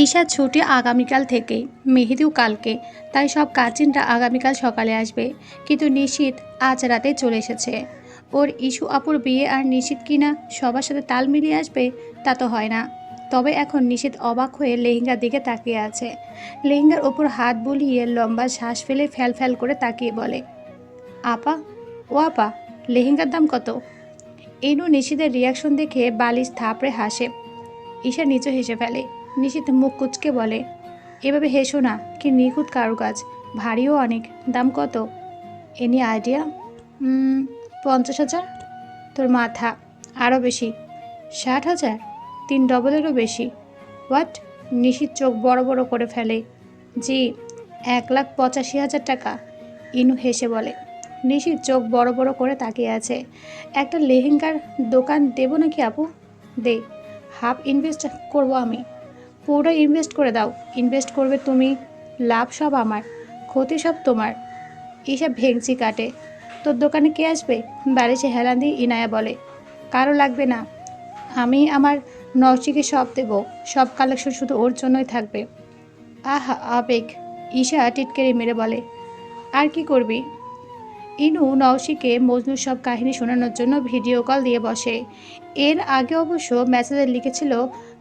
ঈশার ছুটি আগামীকাল থেকে, মেহেদিও কালকে, তাই সব কাজিনরা আগামীকাল সকালে আসবে। কিন্তু নিশীত আজ রাতে চলে এসেছে। ওর ইস্যু আপুর বিয়ে আর নিশীত কিনা সবার সাথে তাল মিলিয়ে আসবে তা তো হয় না। তবে এখন নিশীত অবাক হয়ে লেহেঙ্গার দিকে তাকিয়ে আছে। লেহেঙ্গার ওপর হাত বুলিয়ে লম্বা শ্বাস ফেলে ফ্যাল ফ্যাল করে তাকিয়ে বলে, আপা, ও আপা, লেহেঙ্গার দাম কত? এনু নিশীদের রিয়াকশন দেখে বালিশ থাপড়ে হাসে। ঈশা নিচু হেসে ফেলে নিশীত মুখ কুচকে বলে, এভাবে হেসো না, কি নিখুঁত কারুকাজ, ভারীও অনেক, দাম কত? এনি আইডিয়া পঞ্চাশ হাজার। তোর মাথা আরও বেশি, ষাট হাজার, তিন ডবলেরও বেশি। হোয়াট নিশীত চোখ বড় বড় করে ফেলে। জি, এক লাখ পঁচাশি হাজার টাকা, ইনু হেসে বলে। নিশীত চোখ বড় বড় করে তাকিয়ে আছে। একটা লেহেঙ্গার দোকান দেবো নাকি আপু? দে, হাফ ইনভেস্ট করব আমি। পুরো ইনভেস্ট করে দাও। ইনভেস্ট করবে তুমি, লাভ সব আমার, ক্ষতি সব তোমার। এইসব ভেংচি কাটে। তোর দোকানে কে আসবে? বালিশে হেলান দিয়ে ইনায়া বলে, কারও লাগবে না। আমি আমার নরচিকে সব দেব। সব কালেকশন শুধু ওর জন্যই থাকবে। আহা, আবেগ। ঈশা টিটকেরি মেরে বলে, আর কি করবি? ইনু নওশিকে মজনুর সব কাহিনী শোনানোর জন্য ভিডিও কল দিয়ে বসে। এর আগে অবশ্য মেসেজে লিখেছিল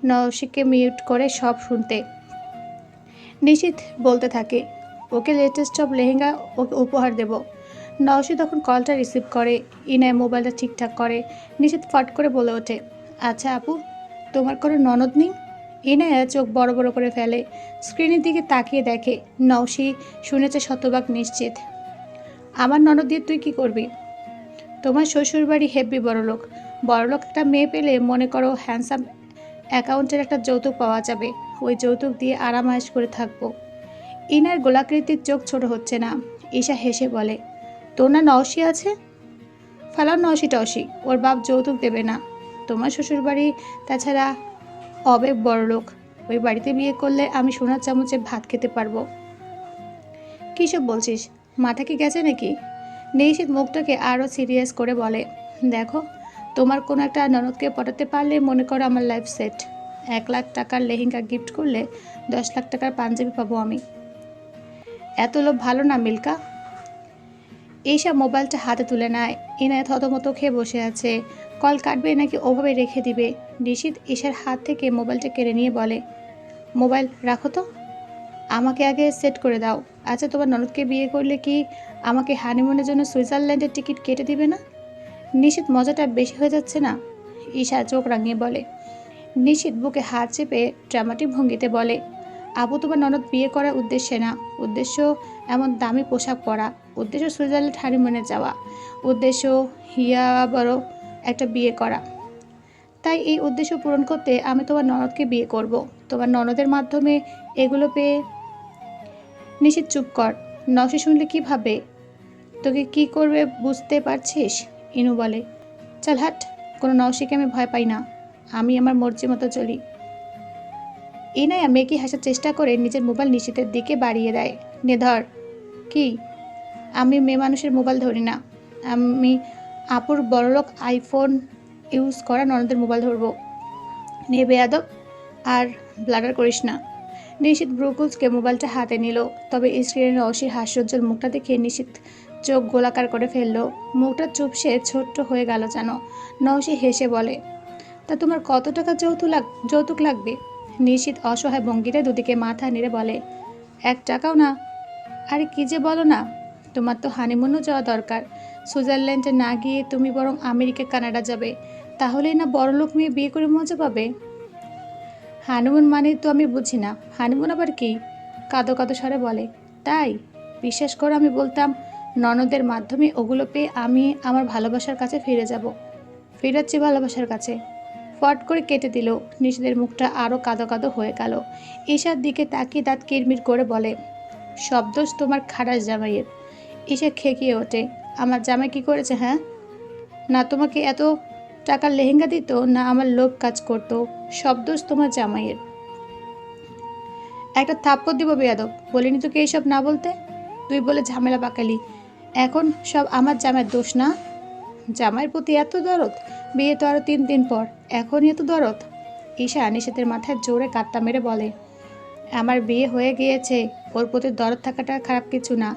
নওশিকে মিউট করে সব শুনতে। নিশিত বলতে থাকে, ওকে লেটেস্ট সব লেহেঙ্গা ওকে উপহার দেব। নওশি তখন কলটা রিসিভ করে ইনায় মোবাইলটা ঠিকঠাক করে। নিশিত ফট করে বলে ওঠে আচ্ছা আপু, তোমার কোনো ননদ নেই? ইনায়া চোখ বড় বড় করে ফেলে। স্ক্রিনের দিকে তাকিয়ে দেখে নওশি শুনেছে শতভাগ নিশ্চিত। আমার ননদ দিয়ে তুই কি করবি? তোমার শ্বশুর বাড়ি হেব্বি বড়লোক। বড়লোক একটা মেয়ে পেলে মনে করো হ্যান্ডসাম অ্যাকাউন্টের একটা যৌতুক পাওয়া যাবে। ওই যৌতুক দিয়ে আরামায়েশ করে থাকব। ইনার গোলাকৃতির চোখ ছোট হচ্ছে না। ঈশা হেসে বলে, তোর না নওশি আছে? ফালাও নওশি টওশি। ওর বাপ যৌতুক দেবে না। তোমার শ্বশুর বাড়ি তাছাড়া অবেগ বড়লোক। ওই বাড়িতে বিয়ে করলে আমি সোনার চামচে ভাত খেতে পারব। কী সব বলছিস? মাথা কি গেছে নাকি? নেইশিত মুখটাকে আরও সিরিয়াস করে বলে, দেখো, তোমার কোনো একটা ননদকে পটাতে পারলে মনে করো আমার লাইফ সেট। এক লাখ টাকার লেহেঙ্গা গিফট করলে দশ লাখ টাকার পাঞ্জাবি পাবো আমি। এত লোভ ভালো না, মিল্কা? এইসব মোবাইলটা হাতে তুলে নেয়। এনায় থতমত খেয়ে বসে আছে। কল কাটবে নাকি ওভাবে রেখে দিবে? নিশিত ঈশার হাত থেকে মোবাইলটা কেড়ে নিয়ে বলে, মোবাইল রাখো তো। আমাকে আগে সেট করে দাও। আচ্ছা তোমার ননদকে বিয়ে করলে কি আমাকে হানিমুনের জন্য সুইজারল্যান্ডের টিকিট কেটে দিবে না? নিশিত মজাটা বেশি হয়ে যাচ্ছে না? ঈশা চোখ রাঙিয়ে বলে। নিশিত বুকে হাত চেপে ড্রামাটিক ভঙ্গিতে বলে, আবু, তোমার ননদ বিয়ে করার উদ্দেশ্যে না। উদ্দেশ্য এমন দামি পোশাক পরা। উদ্দেশ্য সুইজারল্যান্ড হানিমুনে যাওয়া। উদ্দেশ্য হিয়া বড় একটা বিয়ে করা। তাই এই উদ্দেশ্য পূরণ করতে আমি তোমার ননদকে বিয়ে করব। তোমার ননদের মাধ্যমে এগুলো পেয়ে নিশ্চিত চুপ কর। নসে শুনলে কি ভাবে? তোকে কি করবে বুঝতে পারছিস? ইনু বলে, চল হাট, কোনো নওশিকে আমি ভয় পাই না। আমি আমার মর্জি মতো চলি। ইনায়া মেয়েকে হাসার চেষ্টা করে নিজের মোবাইল নিশ্চিতের দিকে বাড়িয়ে দেয়। নে ধর। কি? আমি মেয়ে মানুষের মোবাইল ধরি না। আমি আপুর বড়লোক আইফোন ইউজ করা ননদের মোবাইল ধরবো। নে বেয়াদব, আর ব্লাডার করিস না। নিশিত ব্রুকুলসকে মোবাইলটা হাতে নিল, তবে স্ক্রিনের অসির হাস্যোজ্জ্বল মুখটা দেখে নিশিত চোখ গোলাকার করে ফেলল। মুখটা চুপসে ছোট্ট হয়ে গেল যেন। নওশি হেসে বলে, তা তোমার কত টাকা যৌতুক লাগ, যৌতুক লাগবে? নিশিত অসহায় ভঙ্গিতে দুদিকে মাথা নেড়ে বলে, এক টাকাও না। আরে কি যে বলো না, তোমার তো হানিমুনও যাওয়া দরকার। সুইজারল্যান্ডে না গিয়ে তুমি বরং আমেরিকা, কানাডা যাবে। তাহলেই না বড়লোক মেয়ে বিয়ে করে মজা পাবে? হানিমুন মানে তো আমি বুঝি না। হানিমুন আবার কি? কাদো কাদো স্বরে বলে, তাই? বিশ্বাস করে, আমি বলতাম, ননদের মাধ্যমে ওগুলো পেয়ে আমি আমার ভালোবাসার কাছে ফিরে যাব। ফিরাচ্ছি ভালোবাসার কাছে। ফট করে কেটে দিল। নিশিদের মুখটা আরও কাদো কাদো হয়ে গেল। ঈশার দিকে তাকিয়ে দাঁত কিরমির করে বলে, সব দোষ তোমার খারাস জামাইয়ের। ঈশা খেকিয়ে ওঠে, আমার জামাই কি করেছে হ্যাঁ? না, তোমাকে এত টাকার লেহেঙ্গা দিত না আমার লোভ কাজ করতো, সব দোষ তোমার জামাইয়ের। একটা থাপ্পড় দিব বেয়াদব, বলিনি তোকে এইসব না বলতে? তুই বলে ঝামেলা পাকালি, এখন সব আমার জামাইয়ের দোষ না? জামাইয়ের প্রতি এত দরদ, বিয়ে তো আরও তিন দিন পর, এখনই এত দরদ? ঈশা নিষেধের মাথায় জোরে কাট্টা মেরে বলে, আমার বিয়ে হয়ে গিয়েছে, ওর প্রতি দরদ থাকাটা খারাপ কিছু না।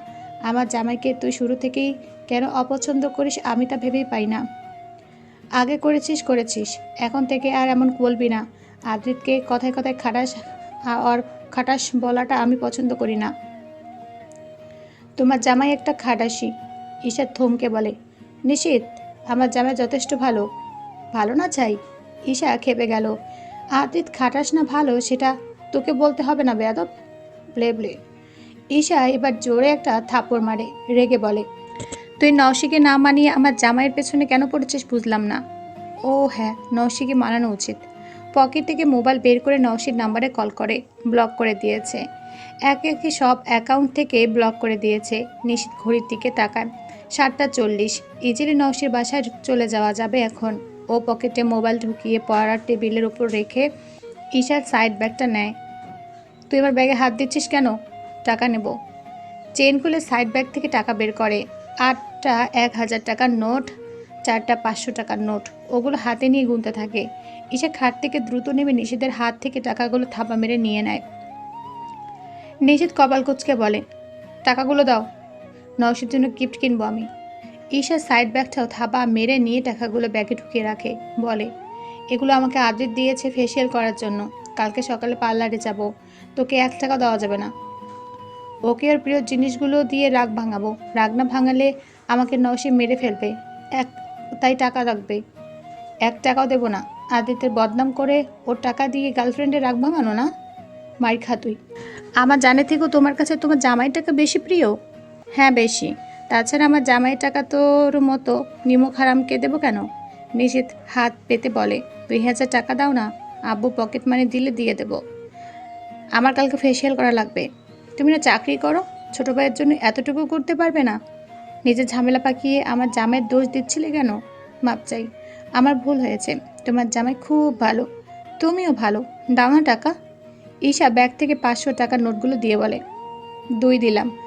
আমার জামাইকে তুই শুরু থেকেই কেন অপছন্দ করিস আমি তা ভেবেই পাই না। আগে করেছিস করেছিস। এখন থেকে আর এমন বলবি না। আদ্রিতকে কথায় কথায় খাটাস, আর খাটাস বলাটা আমি পছন্দ করি না। তোমার জামাই একটা খাটাসি, ঈশার থমকে বলে। নিশীত, আমার জামাই যথেষ্ট ভালো। ভালো না চাই ঈশা খেপে গেল। আদিত খাটাস না ভালো, সেটা তোকে বলতে হবে না, বেয়াদব। ব্লে ব্লে ঈশা এবার জোরে একটা থাপড় মারে, রেগে বলে। তুই নওশিকে না মানিয়ে আমার জামাইয়ের পেছনে কেন পড়েছিস বুঝলাম না। ও হ্যাঁ নওশিকে মানানো উচিত। পকেট থেকে মোবাইল বের করে নওশির নাম্বারে কল করে, ব্লক করে দিয়েছে। একে একে সব অ্যাকাউন্ট থেকে ব্লক করে দিয়েছে, নিশীত ঘড়ির দিকে তাকায়। সাতটা চল্লিশ, ইজিলি নওশির বাসায় চলে যাওয়া যাবে এখন। ও পকেটে মোবাইল ঢুকিয়ে পড়ার টেবিলের উপর রেখে ঈশার সাইড ব্যাগটা নেয়। তুই এবার ব্যাগে হাত দিচ্ছিস কেন? টাকা নেব। চেন খুলে সাইড ব্যাগ থেকে টাকা বের করে। আটটা এক হাজার টাকার নোট, চারটা পাঁচশো টাকার নোট, ওগুলো হাতে নিয়ে গুনতে থাকে। ঈশা খাট থেকে দ্রুত নেমে নিষেধের হাত থেকে টাকাগুলো থাপা মেরে নিয়ে নেয়। নিষেধ কপাল কুচকে বলে, টাকাগুলো দাও, নওশির জন্য গিফট কিনবো আমি। ঈশা সাইড ব্যাগটাও থাপা মেরে নিয়ে টাকাগুলো ব্যাগে ঢুকিয়ে রাখে, বলে, এগুলো আমাকে আদ্রিত দিয়েছে ফেসিয়াল করার জন্য, কালকে সকালে পার্লারে যাব, তোকে এক টাকা দেওয়া যাবে না। ওকে ওর প্রিয় জিনিসগুলো দিয়ে রাগ ভাঙাবো। রাগ না ভাঙালে আমাকে নওশি মেরে ফেলবে। এক, তাই টাকা রাখবে। এক টাকাও দেবো না। আদিত্যের বদনাম করে ওর টাকা দিয়ে গার্লফ্রেন্ডের রাগ ভাঙানো না? মার খা তুই। আমার জানে থেকেও তোমার কাছে তোমার জামাই টাকা বেশি প্রিয়? হ্যাঁ বেশি। তাছাড়া আমার জামাই টাকা তোর মতো নিমক হারামকে দেবো কেন? নিশীত হাত পেতে বলে, দুই হাজার টাকা দাও না, আব্বু পকেট মানি দিলে দিয়ে দেবো। আমার কালকে ফেসিয়াল করা লাগবে। তুমি না চাকরি করো, ছোট ভাইয়ের জন্য এতটুকু করতে পারবে না? নিজের ঝামেলা পাকিয়ে আমার জামাইয়ের দোষ দিচ্ছিলে কেন? মাপ চাই। আমার ভুল হয়েছে। তোমার জামাই খুব ভালো। তুমিও ভালো। দাও না টাকা। ঈশা ব্যাগ থেকে পাঁচশো টাকার নোটগুলো দিয়ে বলে। দুই দিলাম।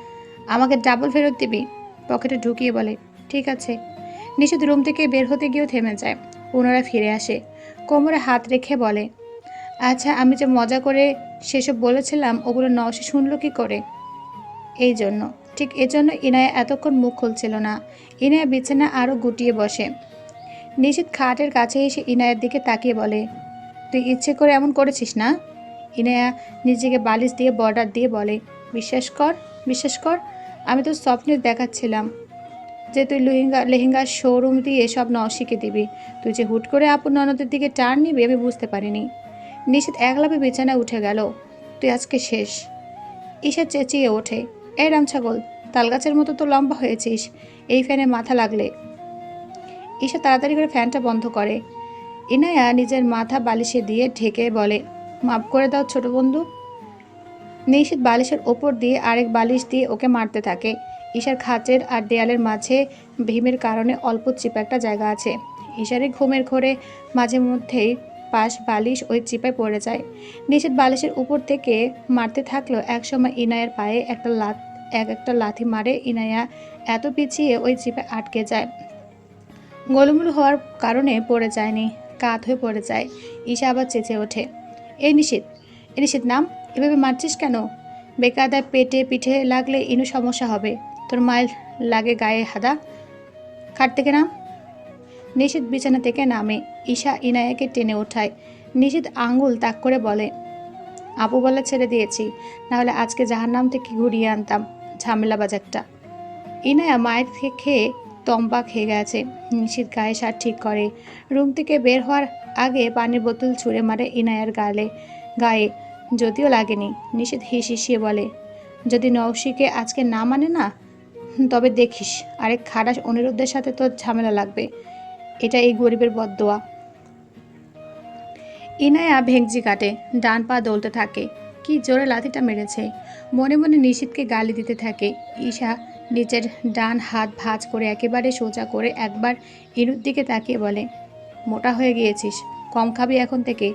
আমাকে ডাবল ফেরত দিবি? পকেটে ঢুকিয়ে বলে। ঠিক আছে। নিষেধ রুম থেকে বের হতে গিয়েও থেমে যায়। পুনরায় ফিরে আসে। কোমরে হাত রেখে বলে আচ্ছা আমি যে মজা করে সেসব বলেছিলাম, ওগুলো নওশি শুনল কি করে? এই জন্য। ঠিক এজন্য ইনায়া এতক্ষণ মুখ খুলছিল না। ইনায়া বিছানা আরও গুটিয়ে বসে। নিশিত খাটের কাছে এসে ইনায়ের দিকে তাকিয়ে বলে, তুই ইচ্ছে করে এমন করেছিস না? ইনায়া নিজেকে বালিশ দিয়ে বর্ডার দিয়ে বলে, বিশ্বাস কর বিশ্বাস কর, আমি তো স্বপ্নে দেখাচ্ছিলাম যে তুই লেহেঙ্গা লেহেঙ্গার শোরুম দিয়ে সব নশিকে দিবি। তুই যে হুট করে আপন ননদের দিকে টান নিবি, আমি বুঝতে পারিনি। নিশিত একলাপে বিছানায় উঠে গেল। তুই আজকে শেষ? ঈশা চেঁচিয়ে ওঠে। এই রামছাগল তালগাছের মতো তো লম্বা হয়েছিস। এই ফ্যানে মাথা লাগলে। ঈশা তাড়াতাড়ি করে ফ্যানটা বন্ধ করে। ইনায়া নিজের মাথা বালিশে দিয়ে ঢেকে বলে, মাফ করে দাও ছোট বন্ধু। নিশিত বালিশের ওপর দিয়ে আরেক বালিশ দিয়ে ওকে মারতে থাকে। ঈশার খাঁচের আর দেয়ালের মাঝে ভীমের কারণে অল্প চিপা একটা জায়গা আছে। ঈশারে ঘুমের ঘোরে মাঝে মধ্যেই পাশ বালিশ ওই চিপায় পড়ে যায়। নিষেধ বালিশের উপর থেকে মারতে থাকলেও একসময় ইনায়ের পায়ে একটা লাত এক একটা লাথি মারে ইনায়া এত পিছিয়ে ওই চিপে আটকে যায়। গোলমুল হওয়ার কারণে পড়ে যায়নি, কাত হয়ে পড়ে যায়। ঈশা আবার চেঁচে ওঠে, এই নিষেধ এই নিষেধ নাম, এভাবে মারছিস কেন? বেকায়দায় পেটে পিঠে লাগলে ইনু সমস্যা হবে। তোর মায়ের লাগে গায়ে হাদা। খাট থেকে নাম নিশিত বিছানা থেকে নামে। ঈশা ইনায়াকে টেনে ওঠায়। নিশিত আঙ্গুল তাক করে বলে, আপু বলে ছেড়ে দিয়েছি, নাহলে আজকে জাহান্নাম থেকে ঘুরিয়ে আনতাম ঝামেলা বাজারটা। ইনায়া মায়ের থেকে খেয়ে তম্বা খেয়ে গেছে। নিশিত গায়ে সার ঠিক করে। রুম থেকে বের হওয়ার আগে পানির বোতল ছুঁড়ে মারে ইনায়ার গালে, গায়ে। যদিও লাগেনি নিষেধ হিস হিসিয়ে বলে, যদি নৌশিকে আজকে না মানে না, তবে দেখিস, আরেক খারাস অনিরুদ্ধের সাথে তোর ঝামেলা লাগবে। এটা এই গরিবের বদদোয়া। ইনায়া ভেংজি কাটে, ডান পা দলতে থাকে। কি জোরে লাথিটা মেরেছে। মনে মনে নিশিতকে গালি দিতে থাকে। ঈশা নিচের ডান হাত ভাঁজ করে একেবারে সোজা করে একবার ইনুর দিকে তাকিয়ে বলে, মোটা হয়ে গিয়েছিস, কম খাবি এখন থেকে।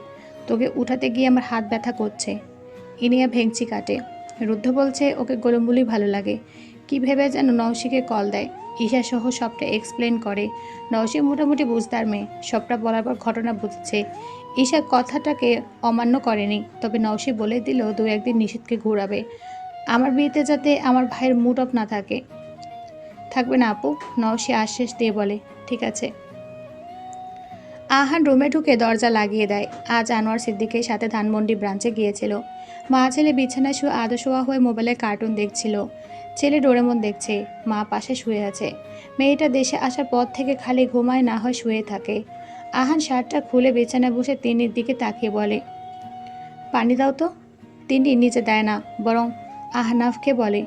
তোকে উঠাতে গিয়ে আমার হাত ব্যথা করছে। ইনিয়া ভেংচি কাটে। রুদ্ধ বলছে, ওকে গোলম্বুলি ভালো লাগে। কি ভেবে যেন নৌশিকে কল দেয়। ঈশা সহ সবটা এক্সপ্লেন করে। নৌশি মোটামুটি বুঝতার মেয়ে। সবটা বলার পর ঘটনা বুঝছে। ঈশা কথাটাকে অমান্য করেনি, তবে নওশি বলে দিল, দু, একদিন নিষেধকে ঘোরাবে। আমার বিয়েতে যাতে আমার ভাইয়ের মুড অফ না থাকে। থাকবে না আপু? নওশি আশ্বাস দিয়ে বলে, ঠিক আছে। আহান রুমে ঢুকে দরজা লাগিয়ে দেয়। আজ আনোয়ার সিদ্দিকের সাথে ধানমন্ডি ব্রাঞ্চে গিয়েছিল। মা ছেলে বিছানায় শুয়ে আদো শোয়া হয়ে মোবাইলে কার্টুন দেখছিল। ছেলে ডোরেমন দেখছে, মা পাশে শুয়ে আছে। মেয়েটা দেশে আসার পর থেকে খালি ঘুমায় না হয় শুয়ে থাকে। আহান শার্টটা খুলে বিছানায় বসে তিনির দিকে তাকিয়ে বলে, পানি দাও তো। তিনি নিচে দেয় না, বরং আহনাফকে বলে,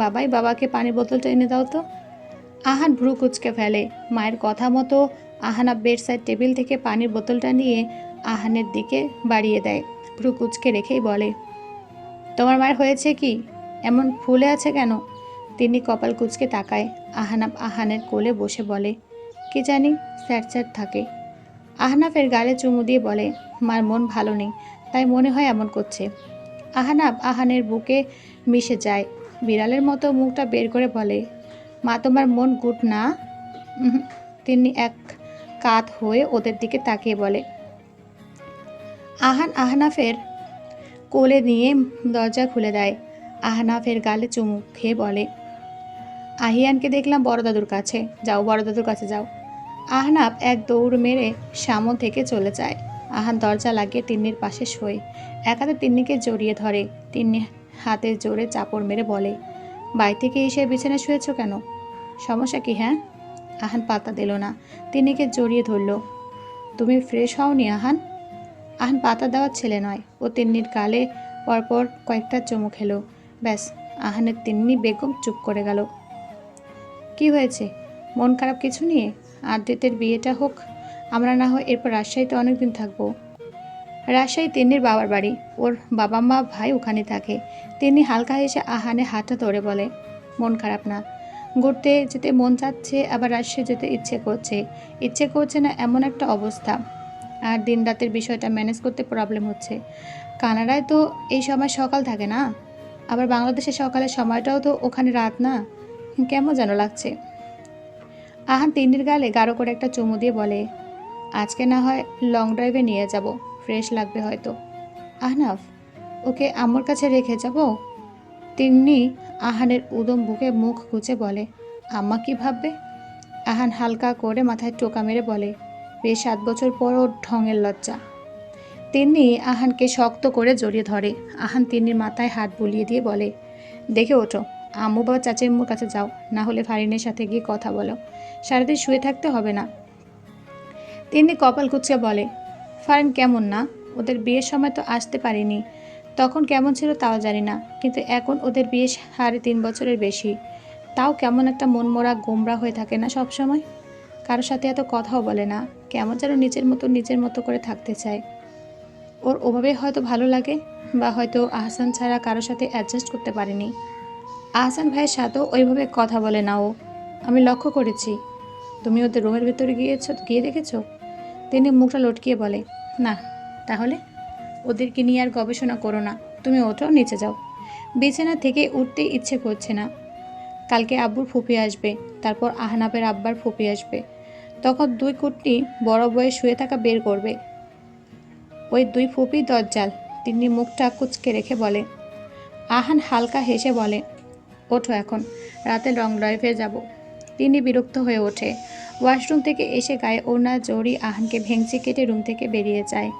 বাবাই, বাবাকে পানির বোতলটা এনে দাও তো। আহান ভ্রু কুচকে ফেলে। মায়ের কথা মতো আহানা বেডসাইড টেবিল থেকে পানির বোতলটা নিয়ে আহানের দিকে বাড়িয়ে দেয়। ভ্রু কুচকে রেখেই বলে, তোমার মায়ের হয়েছে কি? এমন ফুলে আছে কেন? তিনি কপাল কুচকে তাকায়। আহানাব আহানের কোলে বসে বলে, কি জানি? স্যার স্যার থাকে। আহনাফের গালে চুমু দিয়ে বলে, মার মন ভালো নেই, তাই মনে হয় এমন করছে। আহানাব আহানের বুকে মিশে যায়। বিড়ালের মতো মুখটা বের করে বলে, মা, তোমার মন গুড না? তিনি এক কাত হয়ে ওদের দিকে তাকিয়ে বলে, আহান আহনাফের কোলে নিয়ে দরজা খুলে দেয়। আহনাফের গালে চুমু খেয়ে বলে, আহিয়ানকে দেখলাম বড় দাদুর কাছে। যাও, বড় দাদুর কাছে যাও। আহনাফ এক দৌড় মেরে সামন থেকে চলে যায়। আহান দরজা লাগিয়ে তিন্নির পাশে শোয়। এক হাতে তিন্নিকে জড়িয়ে ধরে। তিন্নি হাতে জোরে চাপড় মেরে বলে, বাড়ি থেকে এসে বিছানায় শুয়েছ কেন? সমস্যা কি হ্যাঁ? আহান পাতা দিল না। তিন্নিকে জড়িয়ে ধরল, তুমি ফ্রেশ হওনি, আহান? আহান পাতা দেওয়ার ছেলে নয়। ও তিন্নির গালে পরপর কয়েকটা চুমু খেলো। ব্যাস, আহানের তিন্নি বেগম চুপ করে গেল। কি হয়েছে? মন খারাপ কিছু নিয়ে? আদ্রিতের বিয়েটা হোক, আমরা না হয় এরপর রাজশাহীতে অনেকদিন থাকব। রাজশাহী তিন্নির বাবার বাড়ি। ওর বাবা মা, ভাই ওখানে থাকে। তিনি হালকা হেসে আহানে হাতটা ধরে বলে, মন খারাপ না। ঘুরতে যেতে মন চাচ্ছে, আবার রাজশাহী যেতে ইচ্ছে করছে। ইচ্ছে করছে না এমন একটা অবস্থা। আর দিন রাতের বিষয়টা ম্যানেজ করতে প্রবলেম হচ্ছে। কানাডায় তো এই সময় সকাল থাকে না। আবার বাংলাদেশের সকালের সময়টাও তো ওখানে রাত না? কেমন যেন লাগছে। আহান তিন্নির গালে গাঢ় করে একটা চুমু দিয়ে বলে, আজকে না হয় লং ড্রাইভে নিয়ে যাব ফ্রেশ লাগবে হয়তো। আহনাফ, ওকে আমার কাছে রেখে যাব? তিন্নি আহানের উদম বুকে মুখ গুজে বলে, আম্মা কি ভাববে? আহান হালকা করে মাথায় টোকা মেরে বলে, বেশ সাত বছর পর ওর ঢঙের লজ্জা। তিন্নি আহানকে শক্ত করে জড়িয়ে ধরে। আহান তিন্নির মাথায় হাত বুলিয়ে দিয়ে বলে, দেখে ওঠো, আম্মু বাবা চাচিম্মুর কাছে যাও, না হলে ফারিনের সাথে গিয়ে কথা বলো। সারাদিন শুয়ে থাকতে হবে না। তিনি কপাল কুচকে বলে, ফারিন কেমন না? ওদের বিয়ের সময় তো আসতে পারিনি। তখন কেমন ছিল তাও জানি না, কিন্তু এখন ওদের বিয়ে সাড়ে তিন বছরের বেশি। তাও কেমন একটা মনমরা গোমরা হয়ে থাকে না সব সময় কারোর সাথে এত কথাও বলে না। কেমন যেন নিজের মতো নিজের মতো করে থাকতে চায়। ওর ওভাবে হয়তো ভালো লাগে বা হয়তো আহসান ছাড়া কারোর সাথে অ্যাডজাস্ট করতে পারেনি। আহসান ভাইয়ের সাথেও ওইভাবে কথা বলে না ও। আমি লক্ষ্য করেছি। তুমি ওদের রুমের ভেতরে গিয়েছো, গিয়ে দেখেছ? তিনি মুখটা লটকিয়ে বলে, না, তাহলে? ওদেরকে নিয়ে আর গবেষণা করো না। তুমি ওটাও নিচে যাও। বিছানা থেকে উঠতে ইচ্ছে করছে না। কালকে আব্বুর ফুপি আসবে, তারপর আহনাবের আব্বার ফুপি আসবে। তখন দুই কুটনি বড় বয়ে শুয়ে থাকা বের করবে। ওই দুই ফুপি দজ্জাল, তিনি মুখটা কুচকে রেখে বলে, আহান হালকা হেসে বলে, ওঠো এখন, রাতে লং ড্রাইভে যাব। তিনি বিরক্ত হয়ে ওঠে। ওয়াশরুম থেকে এসে গায়ে ওড়না জড়ি আহানকে ভেঙচি কেটে রুম থেকে বেরিয়ে যায়।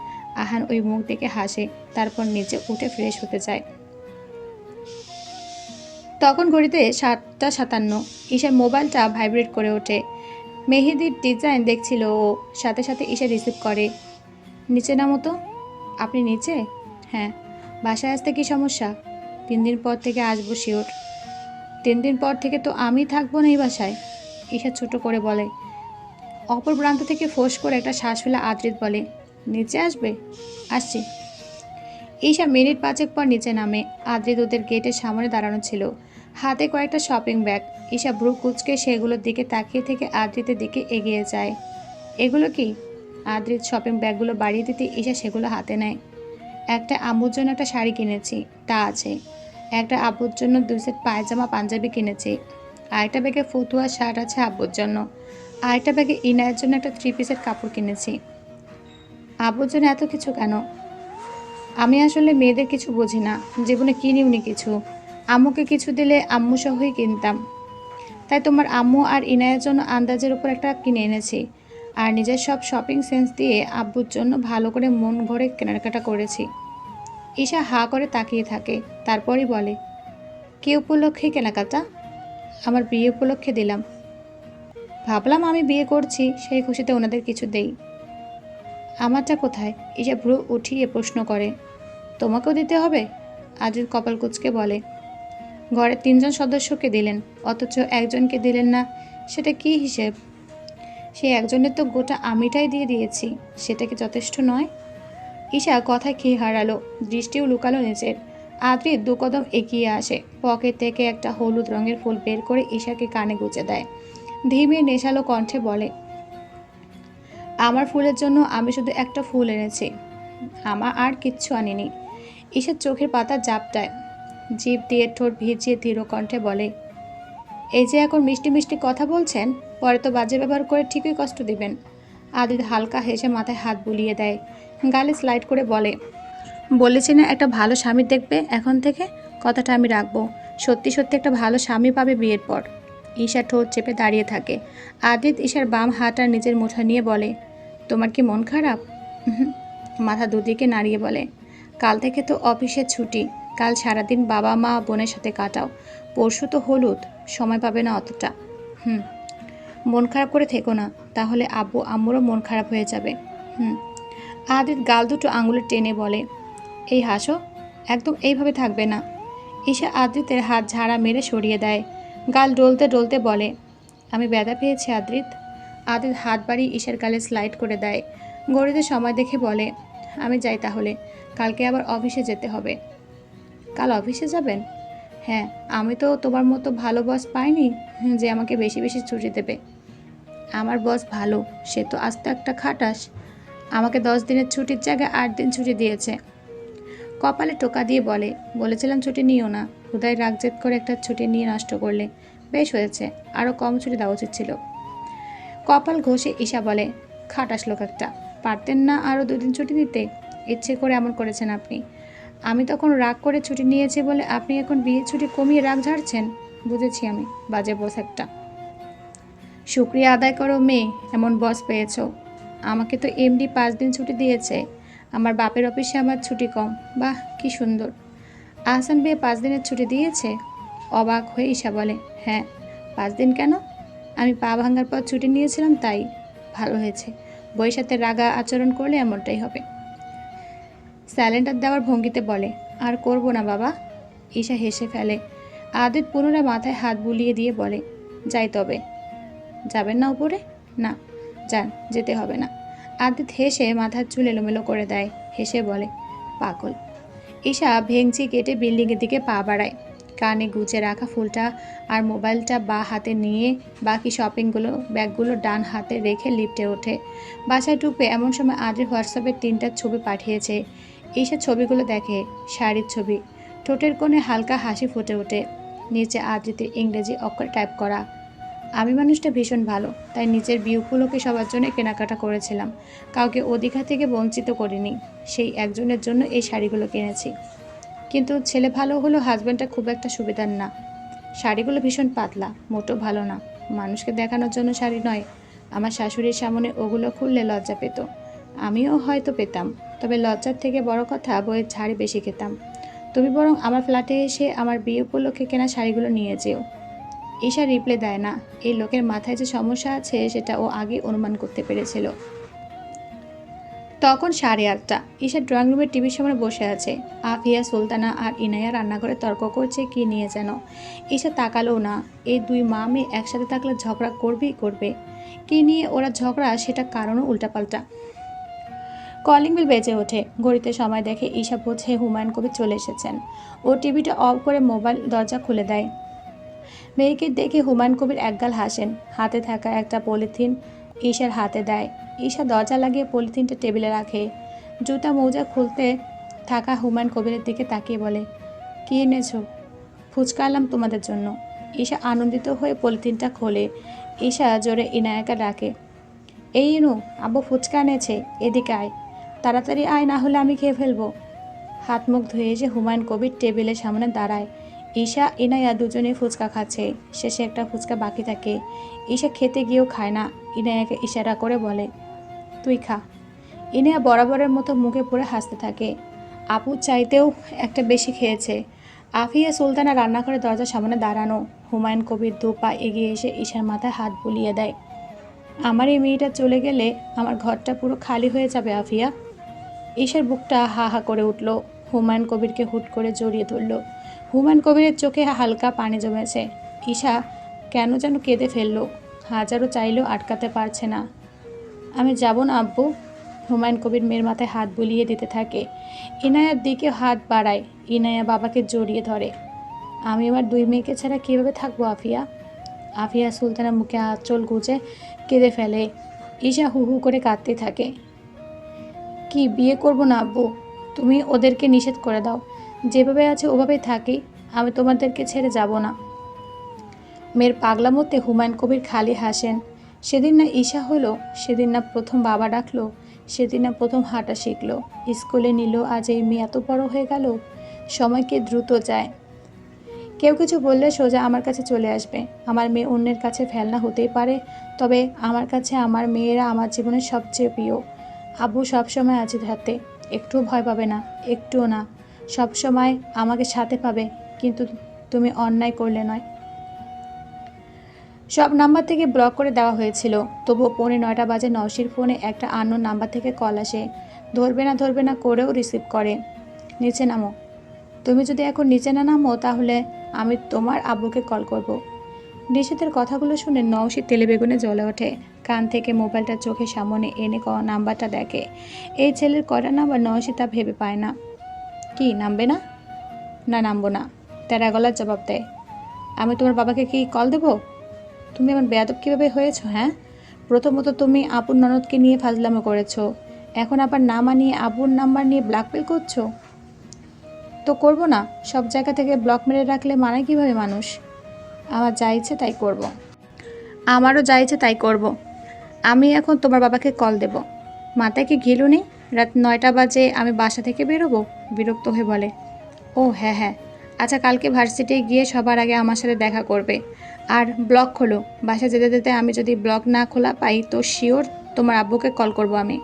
আহান ওই মুখ দেখে হাসে, তারপর নিচে উঠে ফ্রেশ হতে যায় তখন ঘড়িতে সাতটা সাতান্ন, ঈশার মোবাইলটা ভাইব্রেট করে ওঠে। মেহেদির ডিজাইন দেখছিল ও, সাথে সাথে ঈশা রিসিভ করে। নিচে নামো তো। আপনি নিচে? হ্যাঁ। বাসায় আসতে কি সমস্যা? তিন দিন পর থেকে আসব শিওর। তিন দিন পর থেকে তো আমি থাকব না এই বাসায়, ঈশা ছোট করে বলে। অপর প্রান্ত থেকে ফোঁস করে একটা শ্বাস ফেলে আদ্রিত বলে, নিচে আসবে? আসছি। ঈশা মিনিট পাঁচেক পর নিচে নামে। আদ্রিত ওদের গেটের সামনে দাঁড়ানো ছিল। হাতে কয়েকটা শপিং ব্যাগ। ঈশা ব্রু কুচকে সেগুলোর দিকে তাকিয়ে থেকে আদ্রিতের দিকে এগিয়ে যায়। এগুলো কি? আদ্রিত শপিং ব্যাগগুলো বাড়িয়ে দিতে ঈশা সেগুলো হাতে নেয়। একটা আম্মুর জন্য একটা শাড়ি কিনেছি, তা আছে। একটা আব্বুর জন্য দুই সেট পায়জামা, পাঞ্জাবি কিনেছি। আরেকটা ব্যাগে ফতুয়া শার্ট আছে আব্বুর জন্য। আরেকটা ব্যাগে ইনায়ের জন্য একটা থ্রি পিসের কাপড় কিনেছি। আব্বুর জন্য এত কিছু কেন? আমি আসলে মেয়েদের কিছু বুঝি না। জীবনে কিনিওনি কিছু। আম্মুকে কিছু দিলে আম্মু সহই কিনতাম। তাই তোমার আম্মু আর ইনায়ের জন্য আন্দাজের উপর একটা কিনে এনেছি। আর নিজের সব শপিং সেন্স দিয়ে আব্বুর জন্য ভালো করে মন ভরে কেনাকাটা করেছি। ঈশা হা করে তাকিয়ে থাকে, তারপরই বলে, কে উপলক্ষে কেনাকাটা? আমার বিয়ে উপলক্ষে দিলাম। ভাবলাম আমি বিয়ে করছি, সেই খুশিতে ওনাদের কিছু দেই। আমারটা কোথায়? ঈশা ভ্রু উঠিয়ে প্রশ্ন করে, তোমাকেও দিতে হবে? আদিল কপাল কুচকে বলে, ঘরের তিনজন সদস্যকে দিলেন, অথচ একজনকে দিলেন না, সেটা কি হিসেব? সেই একজনের তো গোটা আমিটাই দিয়ে দিয়েছি, সেটা কি যথেষ্ট নয়? ঈশা কথায় খেয়ে হারালো, দৃষ্টিও লুকালো নিচের আদ্রি দু কদম এগিয়ে আসে, পকেট থেকে একটা হলুদ রঙের ফুল বের করে ঈশাকে কানে গুজে দেয়। ধীমে নেশালো কণ্ঠে বলে, আমার ফুলের জন্য আমি শুধু একটা ফুল এনেছি, আমার আর কিচ্ছু আনিনি। ঈশার চোখের পাতা জাপটায় জিভ দিয়ে ঠোঁট ভিজিয়ে ধীর কণ্ঠে বলে, এই যে এখন মিষ্টি মিষ্টি কথা বলছেন পরে তো বাজে ব্যবহার করে ঠিকই কষ্ট দিবেন। আদিত হালকা হেসে মাথায় হাত বুলিয়ে দেয়। গালে স্লাইড করে বলে, বলেছি না একটা ভালো স্বামী দেখবে? এখন থেকে কথাটা আমি রাখব। সত্যি সত্যি একটা ভালো স্বামী পাবে বিয়ের পর। ঈশা ঠোঁট চেপে দাঁড়িয়ে থাকে। আদিত ঈশার বাম হাত আর নিজের মুঠা নিয়ে বলে, তোমার কি মন খারাপ। মাথা দুদিকে নাড়িয়ে বলে, কাল থেকে তো অফিসের ছুটি। কাল সারাদিন বাবা মা বোনের সাথে কাটাও। পরশু তো হলুদ। সময় পাবে না অতটা। হুম মন খারাপ করে থেকো না, তাহলে আব্বু আম্মুরও মন খারাপ হয়ে যাবে। হুম। আদিত গাল দুটো আঙুলে টেনে বলে, এই হাসো, একদম এইভাবে থাকবে না। ঈশা আদ্রিতের হাত ঝাড়া মেরে সরিয়ে দেয়। গাল ডলতে ডলতে বলে, আমি ব্যথা পেয়েছি আদ্রিত আদিত হাত বাড়িয়ে ঈশার গালে স্লাইড করে দেয়। গড়িতে সময় দেখে বলে, আমি যাই তাহলে, কালকে আবার অফিসে যেতে হবে। কাল অফিসে যাবেন? হ্যাঁ আমি তো তোমার মতো ভালো বস পাইনি যে আমাকে বেশি বেশি ছুটি দেবে। আমার বস ভালো, সে তো আস্তে একটা খাটাস। আমাকে দশ দিনের ছুটির জায়গায় আট দিন ছুটি দিয়েছে। কপালে টোকা দিয়ে বলে, বলেছিলাম ছুটি নিও না। হুদায় রাগজেদ করে একটা ছুটি নিয়ে নষ্ট করলে। বেশ হয়েছে আরও কম ছুটি দেওয়া উচিত ছিল। কপাল ঘষে ঈশা বলে, খাটাস লোক একটা, পারতেন না আরও দুদিন ছুটি দিতে ইচ্ছে করে এমন করেছেন আপনি। আমি তখন রাগ করে ছুটি নিয়েছি বলে আপনি এখন বিয়ে ছুটি কমিয়ে রাগ ঝাড়ছেন? বুঝেছি আমি, বাজে বস একটা। শুক্রিয়া আদায় করো মেয়ে, এমন বস পেয়েছ। আমাকে তো এমডি পাঁচ দিন ছুটি দিয়েছে। আমার বাপের অফিসে আমার ছুটি কম। বাহ, কি সুন্দর। আহসান বিয়ে পাঁচ দিনের ছুটি দিয়েছে? অবাক হয়ে ঈশা বলে হ্যাঁ। পাঁচ দিন কেন? আমি পা ভাঙার পর ছুটি নিয়েছিলাম তাই। ভালো হয়েছে। বইয়ের সাথে রাগা আচরণ করলে এমনটাই হবে। স্যালেন্ডার দেওয়ার ভঙ্গিতে বলে, আর করব না বাবা। ঈশা হেসে ফেলে। আদিত পুনরায় মাথায় হাত বুলিয়ে দিয়ে বলে, যাই তবে। যাবেন না উপরে? না, যান, যেতে হবে না। আদিত হেসে মাথার চুল এলোমেলো করে দেয়। হেসে বলে, পাগল। ঈশা ভেংচি কেটে বিল্ডিংয়ের দিকে পা বাড়ায়। কানে গুজে রাখা ফুলটা আর মোবাইলটা বা হাতে নিয়ে বাকি শপিংগুলো, ব্যাগগুলো ডান হাতে রেখে লিফটে ওঠে। বাসায় টুপে এমন সময় আদ্রি হোয়াটসঅ্যাপে তিনটা ছবি পাঠিয়েছে। ঈশা ছবিগুলো দেখে, শাড়ির ছবি। ঠোঁটের কোণে হালকা হাসি ফুটে ওঠে। নিচে আদ্রিতে ইংরেজি অক্ষর টাইপ করা। আমি মানুষটা ভীষণ ভালো, তাই নিজের বিউগুলোকে সবার জন্য কেনাকাটা করেছিলাম। কাউকে অধিকার থেকে বঞ্চিত করিনি, সেই একজনের জন্য এই শাড়িগুলো কিনেছি। কিন্তু ছেলে ভালো হলো হাজব্যান্ডটা খুব একটা সুবিধার না। শাড়িগুলো ভীষণ পাতলা মোটো ভালো না। মানুষকে দেখানোর জন্য শাড়ি নয়, আমার শাশুড়ির সামনে ওগুলো খুললে লজ্জা পেত। আমিও হয়তো পেতাম, তবে লজ্জার থেকে বড় কথা বইয়ের ঝাড়ি বেশি খেতাম। তুমি বরং আমার ফ্ল্যাটে এসে আমার বিয়ে উপলক্ষে কেনা শাড়িগুলো নিয়ে যেও। ঈশা রিপ্লে দেয় না। এই লোকের মাথায় যে সমস্যা আছে, সেটা ও আগে অনুমান করতে পেরেছিল। তখন সাড়ে আটটা। ঈশা ড্রয়িং রুমের টিভির সামনে বসে আছে। আফিয়া, সুলতানা আর ইনায়া রান্নাঘরে তর্ক করছে, কি নিয়ে যেন। ঈশা তাকালো না। এই দুই মা মেয়ে একসাথে থাকলে ঝগড়া করবেই করবে। কি নিয়ে ওরা ঝগড়া, সেটা কারণও উল্টাপাল্টা। কলিং বিল বেজে ওঠে। ঘড়িতে সময় দেখে ঈশা বোঝে হুমায়ুন কবির চলে এসেছেন। ও টিভিটা অফ করে মোবাইল দরজা খুলে দেয়। মেয়েকে দেখে হুমায়ুন কবির একগাল হাসেন। হাতে থাকা একটা পলিথিন ঈশার হাতে দেয়। ঈশা দরজা লাগিয়ে পলিথিনটা টেবিলে রাখে। জুতা মৌজা খুলতে থাকা হুমায়ুন কবিরের দিকে তাকিয়ে বলে, কী এনেছো? ফুচকা আনলাম তোমাদের জন্য। ঈশা আনন্দিত হয়ে পলিথিনটা খোলে। ঈশা জোরে ইনায়াকা ডাকে, এই ইনু, আব্বু ফুচকা এনেছে, এদিকে আয়। তাড়াতাড়ি আয়, না হলে আমি খেয়ে ফেলব। হাত মুখ ধুয়ে এসে হুমায়ুন কবির টেবিলের সামনে দাঁড়ায়। ঈশা, ইনায়া দুজনে ফুচকা খাচ্ছে। শেষে একটা ফুচকা বাকি থাকে। ঈশা খেতে গিয়েও খায় না। ইনায়াকে ইশারা করে বলে, তুই খা। ইনায়া বরাবরের মতো মুখে পড়ে হাসতে থাকে। আপু চাইতেও একটা বেশি খেয়েছে। আফিয়া সুলতানা রান্নাঘরে দরজার সামনে দাঁড়ানো। হুমায়ুন কবির দু পা এগিয়ে এসে ঈশার মাথায় হাত বুলিয়ে দেয়, আমার এই মেয়েটা চলে গেলে আমার ঘরটা পুরো খালি হয়ে যাবে, আফিয়া। ঈশার বুকটা হা হা করে উঠল। হুমায়ুন কবিরকে হুট করে জড়িয়ে ধরল। হুমায়ুন কবিরের চোখে হালকা পানি জমেছে। ঈশা কেন যেন কেঁদে ফেলল। হাজারও চাইলেও আটকাতে পারছে না। আমি যাব না, আব্বু। হুমায়ুন কবির মেয়ের মাথায় হাত বুলিয়ে দিতে থাকে। ইনায়ার দিকে হাত বাড়ায়। ইনায়া বাবাকে জড়িয়ে ধরে। আমি আমার দুই মেয়েকে ছাড়া কীভাবে থাকব, আফিয়া? আফিয়া সুলতানা মুখে আঁচল গুজে কেঁদে ফেলে। ঈশা হু হু করে কাঁদতে থাকে। কি, বিয়ে করব না, আব্বু? তুমি ওদেরকে নিষেধ করে দাও। যেভাবে আছে ওভাবেই থাকি, আমি তোমাদেরকে ছেড়ে যাব না। মেয়ের পাগলামতে হুমায়ুন কবির খালি হাসেন, সেদিন না ঈশা হলো, সেদিন না প্রথম বাবা ডাকলো, সেদিন না প্রথম হাঁটা শিখলো, স্কুলে নিল, আজ এই মেয়ে এত বড় হয়ে গেল সময়কে দ্রুত যায়। কেউ কিছু বললে সোজা আমার কাছে চলে আসবে। আমার মেয়ে অন্যের কাছে ফেলনা হতেই পারে, তবে আমার কাছে আমার মেয়েরা আমার জীবনের সবচেয়ে প্রিয়। আব্বু সবসময় আছে হাতে, একটুও ভয় পাবে না, একটুও না। সবসময় আমাকে সাথে পাবে, কিন্তু তুমি অন্যায় করলে নয়। সব নাম্বার থেকে ব্লক করে দেওয়া হয়েছিল। তবুও পৌনে নয়টা বাজে নওশির ফোনে একটা আন্ন নাম্বার থেকে কল আসে। ধরবে না ধরবে না করেও রিসিভ করে। নিচে নামো। তুমি যদি এখন নিচে না নামো, তাহলে আমি তোমার আব্বুকে কল করব। নিষেধের কথাগুলো শুনে নওশি তেলে বেগুনে জ্বলে ওঠে। কান থেকে মোবাইলটা চোখের সামনে এনে নাম্বারটা দেখে। এই ছেলের কটা নাম্বার নওশি তা ভেবে পায় না। কি, নামবে না? না, নামবো না। তেরা গলার জবাব দেয় আমি তোমার বাবাকে কি কল দেবো? তুমি আমার বেয়াদব কীভাবে হয়েছো হ্যাঁ? প্রথমত তুমি আপুর ননদকে নিয়ে ফাজলামো করেছ। এখন আবার না মানিয়ে আপুর নাম্বার নিয়ে ব্ল্যাকমেল করছ? তো করব না। সব জায়গা থেকে ব্লক মেরে রাখলে মানায় কীভাবে মানুষ? আমার যা ইচ্ছে তাই করব। আমারও যা ইচ্ছে তাই করব। আমি এখন তোমার বাবাকে কল দেব। মাথায় কি ঘিলু নেই রাত নয়টা বাজে আমি বাসা থেকে বেরোবো? বিরক্ত হয়ে বলে, ও হ্যাঁ হ্যাঁ। আচ্ছা কালকে ভার্সিটি গিয়ে সবার আগে আমার সাথে দেখা করবে। আর ব্লক খোলো। বাসা যেতে যেতে আমি যদি ব্লক না খোলা পাই, তো শিওর তোমার আব্বুকে কল করব আমি।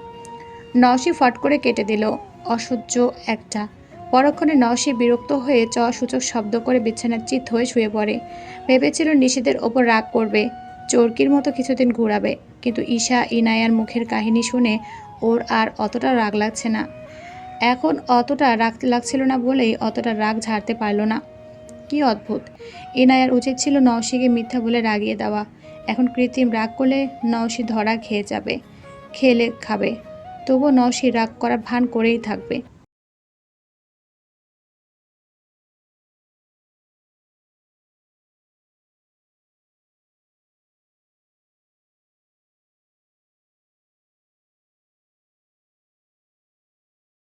নওশি ফট করে কেটে দিল। অসহ্য একটা। পরক্ষণে নওশি বিরক্ত হয়ে চ সূচক শব্দ করে বিছানার চিত হয়ে শুয়ে পড়ে। ভেবেছিল নিষেধের ওপর রাগ করবে, চরকির মতো কিছুদিন ঘুরাবে। কিন্তু ঈশা, ইনায়ার মুখের কাহিনী শুনে ওর আর অতটা রাগ লাগছে না। এখন অতটা রাগ লাগছিল না বলেই অতটা রাগ ঝাড়তে পারল না। কি অদ্ভুত। এনায়ার উচিত ছিল নওশিকে মিথ্যা বলে রাগিয়ে দেওয়া। এখন কৃত্রিম রাগ করলে নওশি ধরা খেয়ে যাবে, খেলে খাবে। তবুও নওশি রাগ করার ভান করেই থাকবে।